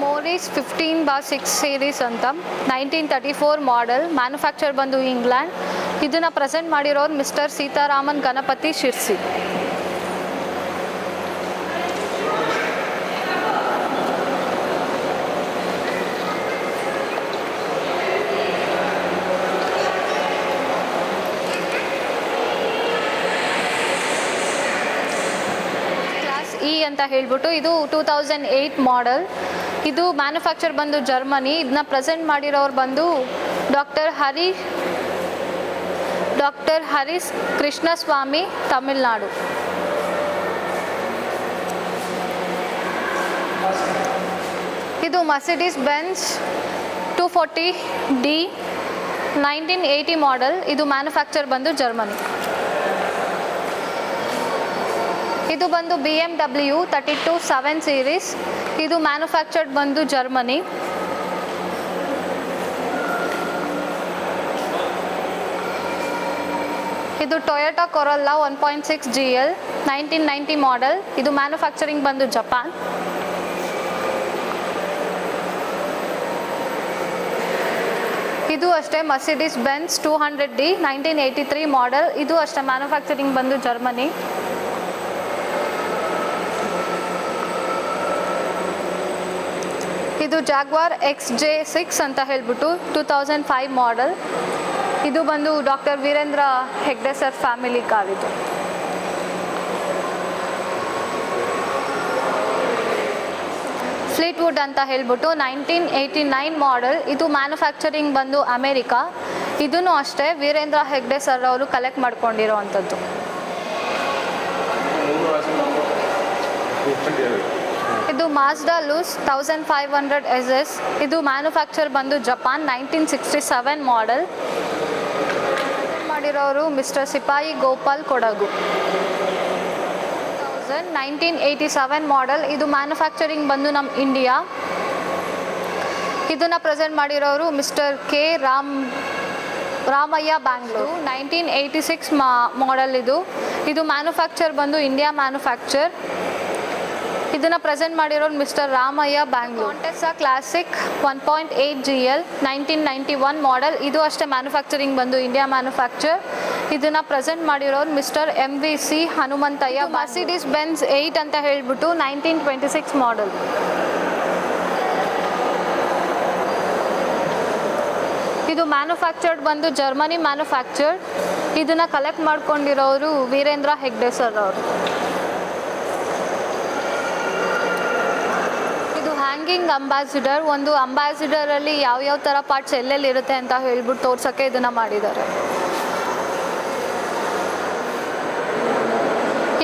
ಮೋರಿಸ್ ಫಿಫ್ಟೀನ್ ಬಾ ಸಿಕ್ಸ್ ಸೀರೀಸ್ ಅಂತ nineteen thirty four model manufacture ಬಂದು ಇಂಗ್ಲೆಂಡ್ ಇದನ್ನು ಪ್ರೆಸೆಂಟ್ ಮಾಡಿರೋರು ಮಿಸ್ಟರ್ ಸೀತಾರಾಮನ್ ಗಣಪತಿ ಶಿರ್ಸಿ. ಇ ಅಂತ ಹೇಳ್ಬಿಟ್ಟು ಇದು ಟೂ ತೌಸಂಡ್ ಏಯ್ಟ್ ಮಾಡೆಲ್ ಇದು ಮ್ಯಾನುಫ್ಯಾಕ್ಚರ್ ಬಂದು ಜರ್ಮನಿ. ಇದನ್ನ ಪ್ರೆಸೆಂಟ್ ಮಾಡಿರೋರು ಬಂದು ಡಾಕ್ಟರ್ ಹರಿ, ಡಾಕ್ಟರ್ ಹರೀಶ್ ಕೃಷ್ಣಸ್ವಾಮಿ, ತಮಿಳ್ನಾಡು. ಇದು Mercedes Benz two forty D nineteen eighty model. ಇದು ಮ್ಯಾನುಫ್ಯಾಕ್ಚರ್ ಬಂದು ಜರ್ಮನಿ. ಇದು ಬಂದು B M W thirty two seven series ಇದು ಮ್ಯಾನುಫ್ಯಾಕ್ಚರ್ಡ್ ಬಂದು ಜರ್ಮನಿ ಇದು Toyota Corolla one point six G L nineteen ninety model ಇದು manufacturing ಬಂದು ಜಪಾನ್ ಇದು ಅಷ್ಟೇ Mercedes Benz two hundred D nineteen eighty three model ಇದು ಅಷ್ಟೇ ಮ್ಯಾನುಫ್ಯಾಕ್ಚರಿಂಗ್ ಬಂದು ಜರ್ಮನಿ ಇದು ಜಾಗ್ವಾರ್ ಎಕ್ಸ್ ಜೆ ಸಿಕ್ಸ್ ಅಂತ ಹೇಳ್ಬಿಟ್ಟು ಟೂ ತೌಸಂಡ್ ಫೈವ್ ಮಾಡೆಲ್ ಇದು ಬಂದು doctor Virendra Hegde sir family car ಇದು. ಫ್ಲೀಟ್ವುಡ್ ಅಂತ ಹೇಳ್ಬಿಟ್ಟು ನೈನ್ಟೀನ್ ಏಯ್ಟಿ ನೈನ್ ಮಾಡೆಲ್ ಇದು ಮ್ಯಾನುಫ್ಯಾಕ್ಚರಿಂಗ್ ಬಂದು ಅಮೇರಿಕಾ ಇದೂ ಅಷ್ಟೇ ವೀರೇಂದ್ರ ಹೆಗ್ಡೆ ಸರ್ ಅವರು ಕಲೆಕ್ಟ್ ಮಾಡ್ಕೊಂಡಿರೋ ಅಂಥದ್ದು ಇದು Mazda Luce thousand five hundred S S ಇದು ಮ್ಯಾನುಫ್ಯಾಕ್ಚರ್ ಬಂದು Japan nineteen sixty seven model ಮಾಡಿರೋರು mister Sipai Gopal Kodagu thousand nineteen eighty seven model ಇದು ಮ್ಯಾನುಫ್ಯಾಕ್ಚರಿಂಗ್ ಬಂದು ನಮ್ಮ ಇಂಡಿಯಾ ಇದನ್ನು ಪ್ರೆಸೆಂಟ್ ಮಾಡಿರೋರು mister K Ram Ramaiah Bangalore nineteen eighty six ಮಾ model ಇದು. ಇದು ಮ್ಯಾನುಫ್ಯಾಕ್ಚರ್ ಬಂದು ಇಂಡಿಯಾ ಮ್ಯಾನುಫ್ಯಾಕ್ಚರ್ ಇದನ್ನು ಪ್ರೆಸೆಂಟ್ ಮಾಡಿರೋರು mister Ramaiah Bangalore Contessa classic one point eight G L nineteen ninety one model ಇದು ಅಷ್ಟೇ ಮ್ಯಾನುಫ್ಯಾಕ್ಚರಿಂಗ್ ಬಂದು ಇಂಡಿಯಾ ಮ್ಯಾನುಫ್ಯಾಕ್ಚರ್ ಇದನ್ನು ಪ್ರೆಸೆಂಟ್ ಮಾಡಿರೋರು mister M V C Hanumanthaiah. Mercedes Benz eight ಅಂತ ಹೇಳ್ಬಿಟ್ಟು ನೈನ್ಟೀನ್ ಟ್ವೆಂಟಿ ಸಿಕ್ಸ್ ಮಾಡೆಲ್ ಇದು manufactured ಬಂದು Germany manufactured ಇದನ್ನು ಕಲೆಕ್ಟ್ ಮಾಡ್ಕೊಂಡಿರೋರು ವೀರೇಂದ್ರ ಹೆಗ್ಡೆ ಸರ್ ಅವರು ಇದು ಹ್ಯಾಂಗಿಂಗ್ ಅಂಬಾಸಿಡರ್, ಒಂದು ಅಂಬ್ಯಾಸಿಡರಲ್ಲಿ ಯಾವ ಯಾವ ಥರ ಪಾರ್ಟ್ಸ್ ಎಲ್ಲೆಲ್ಲಿ ಇರುತ್ತೆ ಅಂತ ಹೇಳ್ಬಿಟ್ಟು ತೋರ್ಸೋಕ್ಕೆ ಇದನ್ನು ಮಾಡಿದ್ದಾರೆ.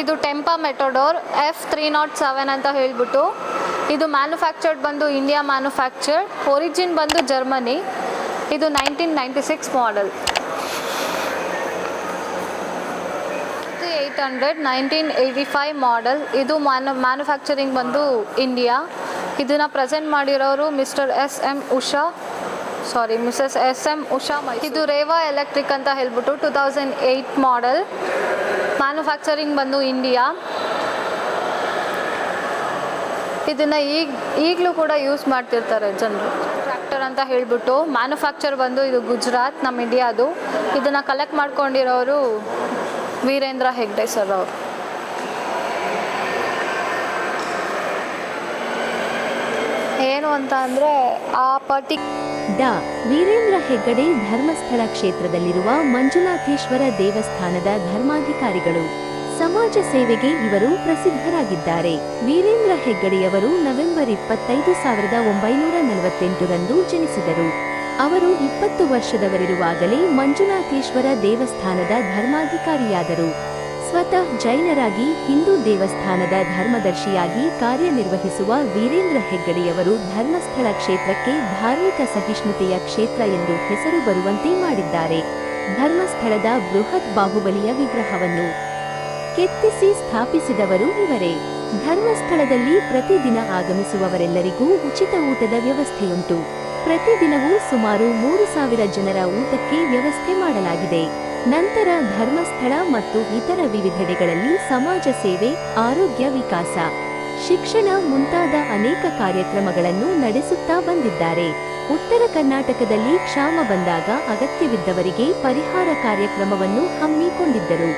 ಇದು Tempo Matador, F three naught seven ಅಂತ ಹೇಳ್ಬಿಟ್ಟು, ಇದು ಮ್ಯಾನುಫ್ಯಾಕ್ಚರ್ಡ್ ಬಂದು ಇಂಡಿಯಾ ಮ್ಯಾನುಫ್ಯಾಕ್ಚರ್ಡ್, ಒರಿಜಿನ್ ಬಂದು ಜರ್ಮನಿ, ಇದು nineteen ninety six model. Eight hundred nineteen eighty five model, ಇದು ಮ್ಯಾನು, ಮ್ಯಾನುಫ್ಯಾಕ್ಚರಿಂಗ್ ಬಂದು ಇಂಡಿಯಾ. ಇದನ್ನು ಪ್ರೆಸೆಂಟ್ ಮಾಡಿರೋರು mister S M Usha. Sorry missus S M Usha ಇದು ರೇವಾ ಎಲೆಕ್ಟ್ರಿಕ್ ಅಂತ ಹೇಳ್ಬಿಟ್ಟು two thousand eight model manufacturing ಬಂದು ಇಂಡಿಯಾ ಇದನ್ನು ಈಗ, ಈಗಲೂ ಕೂಡ ಯೂಸ್ ಮಾಡ್ತಿರ್ತಾರೆ ಜನರು. ಟ್ರ್ಯಾಕ್ಟರ್ ಅಂತ ಹೇಳ್ಬಿಟ್ಟು ಮ್ಯಾನುಫ್ಯಾಕ್ಚರ್ ಬಂದು ಇದು ಗುಜರಾತ್ ನಮ್ಮ ಇಂಡಿಯಾದು ಇದನ್ನು ಕಲೆಕ್ಟ್ ಮಾಡ್ಕೊಂಡಿರೋರು ವೀರೇಂದ್ರ ಹೆಗ್ಡೆ ಸರ್ ಅವರು. ಏನು ಅಂತ ಅಂದರೆ ಆ ಪರ್ಟಿ ಡಾ. ವೀರೇಂದ್ರ ಹೆಗ್ಗಡೆ ಧರ್ಮಸ್ಥಳ ಕ್ಷೇತ್ರದಲ್ಲಿರುವ ಮಂಜುನಾಥೇಶ್ವರ ದೇವಸ್ಥಾನದ ಧರ್ಮಾಧಿಕಾರಿಗಳು. ಸಮಾಜ ಸೇವೆಗೆ ಇವರು ಪ್ರಸಿದ್ಧರಾಗಿದ್ದಾರೆ. ವೀರೇಂದ್ರ ಹೆಗ್ಗಡೆಯವರು ನವೆಂಬರ್ ಇಪ್ಪತ್ತೈದು ಸಾವಿರದ ಒಂಬೈನೂರ ನಲವತ್ತೆಂಟರಂದು ಜನಿಸಿದರು. ಅವರು ಇಪ್ಪತ್ತು ವರ್ಷದವರಿರುವಾಗಲೇ ಮಂಜುನಾಥೇಶ್ವರ ದೇವಸ್ಥಾನದ ಧರ್ಮಾಧಿಕಾರಿಯಾದರು. ಸ್ವತಃ ಜೈನರಾಗಿ ಹಿಂದೂ ದೇವಸ್ಥಾನದ ಧರ್ಮದರ್ಶಿಯಾಗಿ ಕಾರ್ಯನಿರ್ವಹಿಸುವ ವೀರೇಂದ್ರ ಹೆಗ್ಗಡೆಯವರು ಧರ್ಮಸ್ಥಳ ಕ್ಷೇತ್ರಕ್ಕೆ ಧಾರ್ಮಿಕ ಸಹಿಷ್ಣುತೆಯ ಕ್ಷೇತ್ರ ಎಂದು ಹೆಸರು ಬರುವಂತೆ ಮಾಡಿದ್ದಾರೆ. ಧರ್ಮಸ್ಥಳದ ಬೃಹತ್ ಬಾಹುಬಲಿಯ ವಿಗ್ರಹವನ್ನು ಕೆತ್ತಿಸಿ ಸ್ಥಾಪಿಸಿದವರು ಇವರೇ. ಧರ್ಮಸ್ಥಳದಲ್ಲಿ ಪ್ರತಿದಿನ ಆಗಮಿಸುವವರೆಲ್ಲರಿಗೂ ಉಚಿತ ಊಟದ ವ್ಯವಸ್ಥೆಯುಂಟು. ಪ್ರತಿದಿನವೂ ಸುಮಾರು ಮೂರು ಸಾವಿರ ಜನರ ಊಟಕ್ಕೆ ವ್ಯವಸ್ಥೆ ಮಾಡಲಾಗಿದೆ. ನಂತರ ಧರ್ಮಸ್ಥಳ ಮತ್ತು ಇತರ ವಿವಿಧೆಡೆಗಳಲ್ಲಿ ಸಮಾಜ ಸೇವೆ, ಆರೋಗ್ಯ ವಿಕಾಸ, ಶಿಕ್ಷಣ ಮುಂತಾದ ಅನೇಕ ಕಾರ್ಯಕ್ರಮಗಳನ್ನು ನಡೆಸುತ್ತಾ ಬಂದಿದ್ದಾರೆ. ಉತ್ತರ ಕರ್ನಾಟಕದಲ್ಲಿ ಕ್ಷಾಮ ಬಂದಾಗ ಅಗತ್ಯವಿದ್ದವರಿಗೆ ಪರಿಹಾರ ಕಾರ್ಯಕ್ರಮವನ್ನು ಹಮ್ಮಿಕೊಂಡಿದ್ದರು.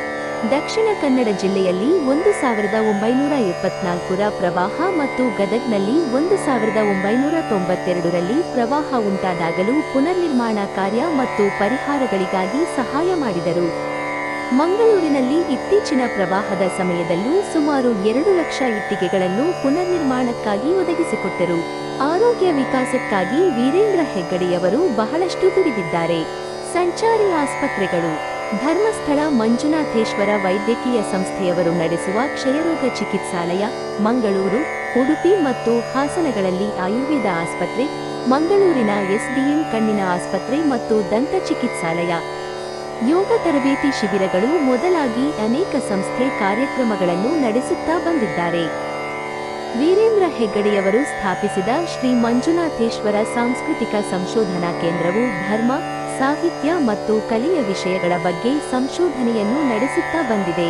ದಕ್ಷಿಣ ಕನ್ನಡ ಜಿಲ್ಲೆಯಲ್ಲಿ ಒಂದು ಸಾವಿರದ ಒಂಬೈನೂರ ಎಪ್ಪತ್ನಾಲ್ಕರ ಪ್ರವಾಹ ಮತ್ತು ಗದಗ್ನಲ್ಲಿ ಒಂದು ಸಾವಿರದ ಒಂಬೈನೂರ ತೊಂಬತ್ತೆರಡರಲ್ಲಿ ಪ್ರವಾಹ ಉಂಟಾದಾಗಲೂ ಪುನರ್ನಿರ್ಮಾಣ ಕಾರ್ಯ ಮತ್ತು ಪರಿಹಾರಗಳಿಗಾಗಿ ಸಹಾಯ ಮಾಡಿದರು. ಮಂಗಳೂರಿನಲ್ಲಿ ಇತ್ತೀಚಿನ ಪ್ರವಾಹದ ಸಮಯದಲ್ಲೂ ಸುಮಾರು ಎರಡು ಲಕ್ಷ ಇಟ್ಟಿಗೆಗಳನ್ನು ಪುನರ್ನಿರ್ಮಾಣಕ್ಕಾಗಿ ಒದಗಿಸಿಕೊಟ್ಟರು. ಆರೋಗ್ಯ ವಿಕಾಸಕ್ಕಾಗಿ ವೀರೇಂದ್ರ ಹೆಗ್ಗಡೆಯವರು ಬಹಳಷ್ಟು ದುಡಿದಿದ್ದಾರೆ. ಸಂಚಾರಿ ಆಸ್ಪತ್ರೆಗಳು ಧರ್ಮಸ್ಥಳ ಮಂಜುನಾಥೇಶ್ವರ ವೈದ್ಯಕೀಯ ಸಂಸ್ಥೆಯವರು ನಡೆಸುವ ಕ್ಷಯರೋಗ ಚಿಕಿತ್ಸಾಲಯ, ಮಂಗಳೂರು, ಉಡುಪಿ ಮತ್ತು ಹಾಸನಗಳಲ್ಲಿ ಆಯುರ್ವೇದ ಆಸ್ಪತ್ರೆ, ಮಂಗಳೂರಿನ ಎಸ್ಡಿಎಂ ಕಣ್ಣಿನ ಆಸ್ಪತ್ರೆ ಮತ್ತು ದಂತ ಚಿಕಿತ್ಸಾಲಯ. ಯೋಗ ತರಬೇತಿ ಶಿಬಿರಗಳು ಮೊದಲಾಗಿ ಅನೇಕ ಸಂಸ್ಥೆ ಕಾರ್ಯಕ್ರಮಗಳನ್ನು ನಡೆಸುತ್ತಾ ಬಂದಿದ್ದಾರೆ. ವೀರೇಂದ್ರ ಹೆಗ್ಗಡೆಯವರು ಸ್ಥಾಪಿಸಿದ ಶ್ರೀ ಮಂಜುನಾಥೇಶ್ವರ ಸಾಂಸ್ಕೃತಿಕ ಸಂಶೋಧನಾ ಕೇಂದ್ರವು ಧರ್ಮ ಸಾಹಿತ್ಯ ಮತ್ತು ಕಲೆಯ ವಿಷಯಗಳ ಬಗ್ಗೆ ಸಂಶೋಧನೆಯನ್ನು ನಡೆಸುತ್ತಾ ಬಂದಿದೆ.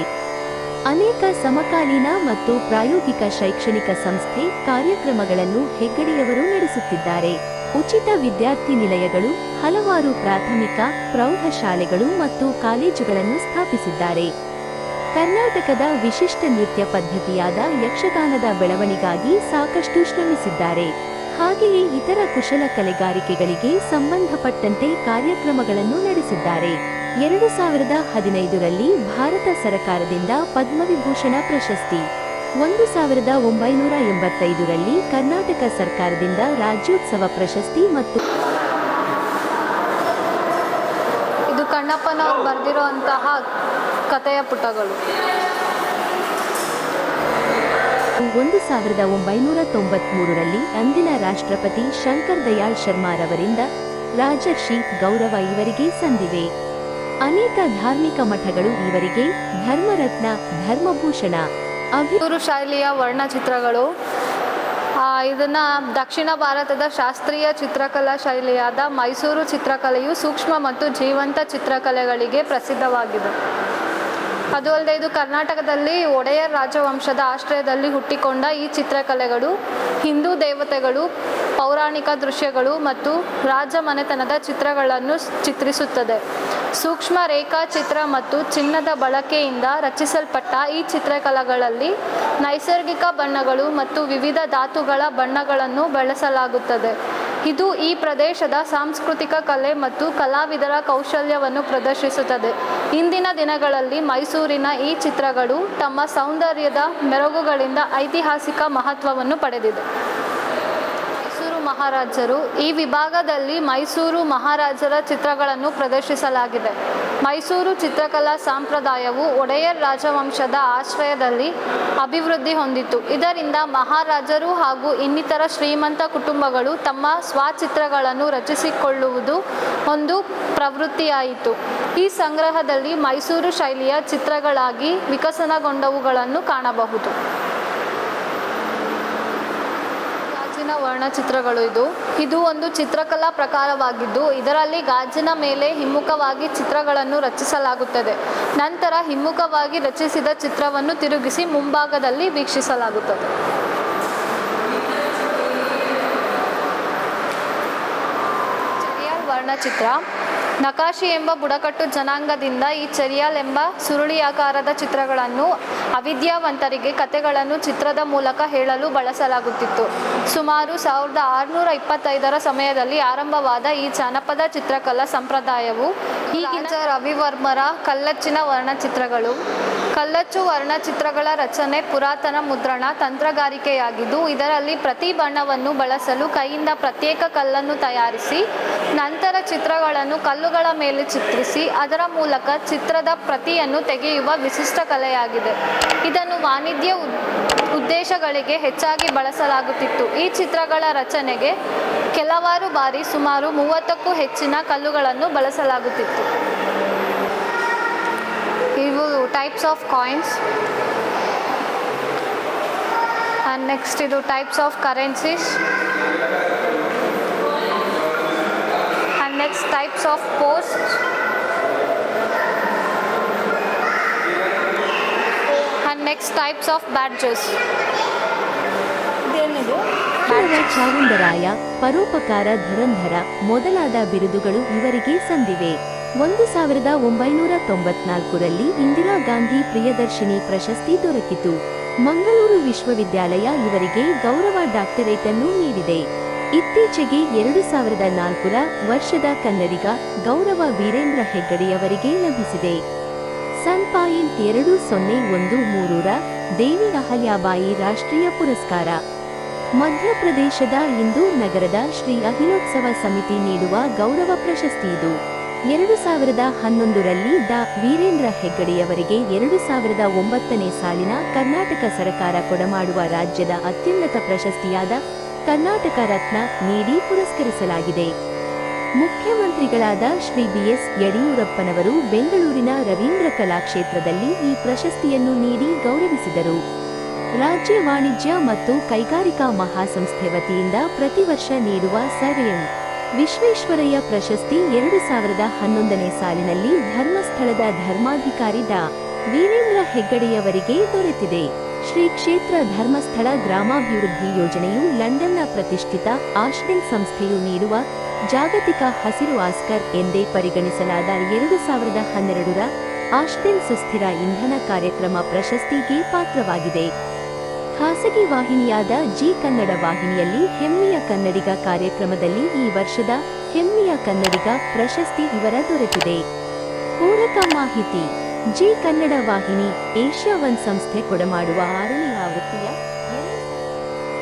ಅನೇಕ ಸಮಕಾಲೀನ ಮತ್ತು ಪ್ರಾಯೋಗಿಕ ಶೈಕ್ಷಣಿಕ ಸಂಸ್ಥೆ ಕಾರ್ಯಕ್ರಮಗಳನ್ನು ಹೆಗ್ಗಡೆಯವರು ನಡೆಸುತ್ತಿದ್ದಾರೆ. ಉಚಿತ ವಿದ್ಯಾರ್ಥಿ ನಿಲಯಗಳು, ಹಲವಾರು ಪ್ರಾಥಮಿಕ, ಪ್ರೌಢಶಾಲೆಗಳು ಮತ್ತು ಕಾಲೇಜುಗಳನ್ನು ಸ್ಥಾಪಿಸಿದ್ದಾರೆ. ಕರ್ನಾಟಕದ ವಿಶಿಷ್ಟ ನೃತ್ಯ ಪದ್ಧತಿಯಾದ ಯಕ್ಷಗಾನದ ಬೆಳವಣಿಗಾಗಿ ಸಾಕಷ್ಟು ಶ್ರಮಿಸಿದ್ದಾರೆ. ಹಾಗೆಯೇ ಇತರ ಕುಶಲ ಕಲೆಗಾರಿಕೆಗಳಿಗೆ ಸಂಬಂಧಪಟ್ಟಂತೆ ಕಾರ್ಯಕ್ರಮಗಳನ್ನು ನಡೆಸಿದ್ದಾರೆ. ಎರಡು ಸಾವಿರದ ಹದಿನೈದರಲ್ಲಿ ಭಾರತ ಸರಕಾರದಿಂದ ಪದ್ಮವಿಭೂಷಣ ಪ್ರಶಸ್ತಿ. ಒಂದು ಸಾವಿರದ ಒಂಬೈನೂರ ಎಂಬತ್ತೈದರಲ್ಲಿ ಕರ್ನಾಟಕ ಸರ್ಕಾರದಿಂದ ರಾಜ್ಯೋತ್ಸವ ಪ್ರಶಸ್ತಿ ಮತ್ತು ಇದು ಕಣ್ಣಪ್ಪನವರು ಬರೆದಿರುವಂತಹ ಕಥೆಯ ಪುಟಗಳು. ಒಂದು ಸಾವಿರದ ಒಂಬೈನೂರ ತೊಂಬತ್ಮೂರರಲ್ಲಿ ಅಂದಿನ ರಾಷ್ಟ್ರಪತಿ ಶಂಕರ್ ದಯಾಳ್ ಶರ್ಮಾರವರಿಂದ ರಾಜರ್ಷಿ ಗೌರವ ಇವರಿಗೆ ಸಂದಿವೆ. ಅನೇಕ ಧಾರ್ಮಿಕ ಮಠಗಳು ಇವರಿಗೆ ಧರ್ಮರತ್ನ, ಧರ್ಮಭೂಷಣ, ಅಭಿ ಮೈಸೂರು ಶೈಲಿಯ ವರ್ಣಚಿತ್ರಗಳು ಇದನ್ನ ದಕ್ಷಿಣ ಭಾರತದ ಶಾಸ್ತ್ರೀಯ ಚಿತ್ರಕಲಾ ಶೈಲಿಯಾದ ಮೈಸೂರು ಚಿತ್ರಕಲೆಯು ಸೂಕ್ಷ್ಮ ಮತ್ತು ಜೀವಂತ ಚಿತ್ರಕಲೆಗಳಿಗೆ ಪ್ರಸಿದ್ಧವಾಗಿದೆ. ಅದು ಅಲ್ಲದೆ ಇದು ಕರ್ನಾಟಕದಲ್ಲಿ ಒಡೆಯರ್ ರಾಜವಂಶದ ಆಶ್ರಯದಲ್ಲಿ ಹುಟ್ಟಿಕೊಂಡ ಈ ಚಿತ್ರಕಲೆಗಳು, ಹಿಂದೂ ದೇವತೆಗಳು, ಪೌರಾಣಿಕ ದೃಶ್ಯಗಳು ಮತ್ತು ರಾಜ ಮನೆತನದ ಚಿತ್ರಗಳನ್ನು ಚಿತ್ರಿಸುತ್ತದೆ. ಸೂಕ್ಷ್ಮ ರೇಖಾಚಿತ್ರ ಮತ್ತು ಚಿನ್ನದ ಬಳಕೆಯಿಂದ ರಚಿಸಲ್ಪಟ್ಟ ಈ ಚಿತ್ರಕಲೆಗಳಲ್ಲಿ ನೈಸರ್ಗಿಕ ಬಣ್ಣಗಳು ಮತ್ತು ವಿವಿಧ ಧಾತುಗಳ ಬಣ್ಣಗಳನ್ನು ಬಳಸಲಾಗುತ್ತದೆ. ಇದು ಈ ಪ್ರದೇಶದ ಸಾಂಸ್ಕೃತಿಕ ಕಲೆ ಮತ್ತು ಕಲಾವಿದರ ಕೌಶಲ್ಯವನ್ನು ಪ್ರದರ್ಶಿಸುತ್ತದೆ. ಇಂದಿನ ದಿನಗಳಲ್ಲಿ ಮೈಸೂರಿನ ಈ ಚಿತ್ರಗಳು ತಮ್ಮ ಸೌಂದರ್ಯದ ಮೆರಗುಗಳಿಂದ ಐತಿಹಾಸಿಕ ಮಹತ್ವವನ್ನು ಪಡೆದಿದೆ. ಮೈಸೂರು ಮಹಾರಾಜರು ಈ ವಿಭಾಗದಲ್ಲಿ ಮೈಸೂರು ಮಹಾರಾಜರ ಚಿತ್ರಗಳನ್ನು ಪ್ರದರ್ಶಿಸಲಾಗಿದೆ. ಮೈಸೂರು ಚಿತ್ರಕಲಾ ಸಂಪ್ರದಾಯವು ಒಡೆಯರ್ ರಾಜವಂಶದ ಆಶ್ರಯದಲ್ಲಿ ಅಭಿವೃದ್ಧಿ ಹೊಂದಿತ್ತು. ಇದರಿಂದ ಮಹಾರಾಜರು ಹಾಗೂ ಇನ್ನಿತರ ಶ್ರೀಮಂತ ಕುಟುಂಬಗಳು ತಮ್ಮ ಸ್ವಚಿತ್ರಗಳನ್ನು ರಚಿಸಿಕೊಳ್ಳುವುದು ಒಂದು ಪ್ರವೃತ್ತಿಯಾಯಿತು. ಈ ಸಂಗ್ರಹದಲ್ಲಿ ಮೈಸೂರು ಶೈಲಿಯ ಚಿತ್ರಗಳಾಗಿ ವಿಕಸನಗೊಂಡವುಗಳನ್ನು ಕಾಣಬಹುದು. ಗಾಜಿನ ವರ್ಣಚಿತ್ರಗಳು ಇದು. ಇದು ಒಂದು ಚಿತ್ರಕಲಾ ಪ್ರಕಾರವಾಗಿದ್ದು, ಇದರಲ್ಲಿ ಗಾಜಿನ ಮೇಲೆ ಹಿಮ್ಮುಖವಾಗಿ ಚಿತ್ರಗಳನ್ನು ರಚಿಸಲಾಗುತ್ತದೆ. ನಂತರ ಹಿಮ್ಮುಖವಾಗಿ ರಚಿಸಿದ ಚಿತ್ರವನ್ನು ತಿರುಗಿಸಿ ಮುಂಭಾಗದಲ್ಲಿ ವೀಕ್ಷಿಸಲಾಗುತ್ತದೆ. ವರ್ಣಚಿತ್ರ. ನಕಾಶಿ ಎಂಬ ಬುಡಕಟ್ಟು ಜನಾಂಗದಿಂದ ಈ ಚರಿಯಾಲ್ ಎಂಬ ಸುರುಳಿಯಾಕಾರದ ಚಿತ್ರಗಳನ್ನು ಅವಿದ್ಯಾವಂತರಿಗೆ ಕಥೆಗಳನ್ನು ಚಿತ್ರದ ಮೂಲಕ ಹೇಳಲು ಬಳಸಲಾಗುತ್ತಿತ್ತು. ಸುಮಾರು ಸಾವಿರದ ಆರುನೂರ ಇಪ್ಪತ್ತೈದರ ಸಮಯದಲ್ಲಿ ಆರಂಭವಾದ ಈ ಜಾನಪದ ಚಿತ್ರಕಲಾ ಸಂಪ್ರದಾಯವು ಈಗಿನ ರವಿವರ್ಮರ ಕಲ್ಲಚ್ಚಿನ ವರ್ಣಚಿತ್ರಗಳು ಕಲ್ಲಚ್ಚು ವರ್ಣಚಿತ್ರಗಳ ರಚನೆ ಪುರಾತನ ಮುದ್ರಣ ತಂತ್ರಗಾರಿಕೆಯಾಗಿದ್ದು, ಇದರಲ್ಲಿ ಪ್ರತಿ ಬಣ್ಣವನ್ನು ಬಳಸಲು ಕೈಯಿಂದ ಪ್ರತ್ಯೇಕ ಕಲ್ಲನ್ನು ತಯಾರಿಸಿ, ನಂತರ ಚಿತ್ರಗಳನ್ನು ಕಲ್ಲುಗಳ ಮೇಲೆ ಚಿತ್ರಿಸಿ, ಅದರ ಮೂಲಕ ಚಿತ್ರದ ಪ್ರತಿಯನ್ನು ತೆಗೆಯುವ ವಿಶಿಷ್ಟ ಕಲೆಯಾಗಿದೆ. ಇದನ್ನು ವಾಣಿಜ್ಯ ಉದ್- ಉದ್ದೇಶಗಳಿಗೆ ಹೆಚ್ಚಾಗಿ ಬಳಸಲಾಗುತ್ತಿತ್ತು. ಈ ಚಿತ್ರಗಳ ರಚನೆಗೆ ಕೆಲವಾರು ಬಾರಿ ಸುಮಾರು ಮೂವತ್ತಕ್ಕೂ ಹೆಚ್ಚಿನ ಕಲ್ಲುಗಳನ್ನು ಬಳಸಲಾಗುತ್ತಿತ್ತು. ಇವು types of coins and next ಇದು types of currencies and next types of post and next types of badges Chavundaraya ಪರೋಪಕಾರ ಧುರಂಧರ ಮೊದಲಾದ ಬಿರುದುಗಳು ಇವರಿಗೆ ಸಂದಿವೆ. ಒಂದು ಸಾವಿರದ ಒಂಬೈನೂರ ತೊಂಬತ್ನಾಲ್ಕರಲ್ಲಿ ಇಂದಿರಾ ಗಾಂಧಿ ಪ್ರಿಯದರ್ಶಿನಿ ಪ್ರಶಸ್ತಿ ದೊರಕಿತು. ಮಂಗಳೂರು ವಿಶ್ವವಿದ್ಯಾಲಯ ಇವರಿಗೆ ಗೌರವ ಡಾಕ್ಟರೇಟ್ ಅನ್ನು ನೀಡಿದೆ. ಇತ್ತೀಚೆಗೆ ಎರಡು ಸಾವಿರದ ನಾಲ್ಕರ ವರ್ಷದ ಕನ್ನಡಿಗ ಗೌರವ ವೀರೇಂದ್ರ ಹೆಗ್ಗಡೆಯವರಿಗೆ ಲಭಿಸಿದೆ. ಸನ್ ಪಾಯಿಂಟ್ ಎರಡು ಸೊನ್ನೆ ಒಂದು ಮೂರರ ದೇವಿ ಅಹಲ್ಯಾಬಾಯಿ ರಾಷ್ಟ್ರೀಯ ಪುರಸ್ಕಾರ. ಮಧ್ಯಪ್ರದೇಶದ ಇಂದೂರ್ ನಗರದ ಶ್ರೀ ಅಹಿಲೋತ್ಸವ ಸಮಿತಿ ನೀಡುವ ಗೌರವ ಪ್ರಶಸ್ತಿ ಇದು. ಎರಡು ಸಾವಿರದ ಹನ್ನೊಂದರಲ್ಲಿ ಡಾ ವೀರೇಂದ್ರ ಹೆಗ್ಗಡೆಯವರಿಗೆ ಎರಡು ಸಾವಿರದ ಒಂಬತ್ತನೇ ಸಾಲಿನ ಕರ್ನಾಟಕ ಸರಕಾರ ಕೊಡಮಾಡುವ ರಾಜ್ಯದ ಅತ್ಯುನ್ನತ ಪ್ರಶಸ್ತಿಯಾದ ಕರ್ನಾಟಕ ರತ್ನ ನೀಡಿ ಪುರಸ್ಕರಿಸಲಾಗಿದೆ. ಮುಖ್ಯಮಂತ್ರಿಗಳಾದ ಶ್ರೀ ಬಿಎಸ್ ಯಡಿಯೂರಪ್ಪನವರು ಬೆಂಗಳೂರಿನ ರವೀಂದ್ರ ಕಲಾಕ್ಷೇತ್ರದಲ್ಲಿ ಈ ಪ್ರಶಸ್ತಿಯನ್ನು ನೀಡಿ ಗೌರವಿಸಿದರು. ರಾಜ್ಯ ವಾಣಿಜ್ಯ ಮತ್ತು ಕೈಗಾರಿಕಾ ಮಹಾಸಂಸ್ಥೆ ವತಿಯಿಂದ ಪ್ರತಿ ವರ್ಷ ನೀಡುವ ಸರ್ ಎಂ ವಿಶ್ವೇಶ್ವರಯ್ಯ ಪ್ರಶಸ್ತಿ ಎರಡು ಸಾವಿರದ ಹನ್ನೊಂದನೇ ಸಾಲಿನಲ್ಲಿ ಧರ್ಮಸ್ಥಳದ ಧರ್ಮಾಧಿಕಾರಿ ಡಾ. ವೀರೇಂದ್ರ ಹೆಗ್ಗಡೆಯವರಿಗೆ ದೊರೆತಿದೆ. ಶ್ರೀ ಕ್ಷೇತ್ರ ಧರ್ಮಸ್ಥಳ ಗ್ರಾಮಾಭಿವೃದ್ಧಿ ಯೋಜನೆಯು ಲಂಡನ್ನ ಪ್ರತಿಷ್ಠಿತ ಆಶ್ಡೆನ್ ಸಂಸ್ಥೆಯು ನೀಡುವ ಜಾಗತಿಕ ಹಸಿರು ಆಸ್ಕರ್ ಎಂದೇ ಪರಿಗಣಿಸಲಾದ ಎರಡು ಸಾವಿರದ ಹನ್ನೆರಡರ ಆಶ್ಡೆನ್ ಸುಸ್ಥಿರ ಇಂಧನ ಕಾರ್ಯಕ್ರಮ ಪ್ರಶಸ್ತಿಗೆ ಪಾತ್ರವಾಗಿದೆ. ಖಾಸಗಿ ವಾಹಿನಿಯಾದ ಜಿ ಕನ್ನಡ ವಾಹಿನಿಯಲ್ಲಿ ಹೆಮ್ಮೆಯ ಕನ್ನಡಿಗ ಕಾರ್ಯಕ್ರಮದಲ್ಲಿ ಈ ವರ್ಷದ ಹೆಮ್ಮೆಯ ಕನ್ನಡಿಗ ಪ್ರಶಸ್ತಿ ವಿವರ ದೊರೆತಿದೆ. ಪೂರಕ ಮಾಹಿತಿ, ಜಿ ಕನ್ನಡ ವಾಹಿನಿ ಏಷ್ಯಾ ಒನ್ ಸಂಸ್ಥೆ ಕೊಡಮಾಡುವ ಆರನೇ ಆವೃತ್ತಿಯ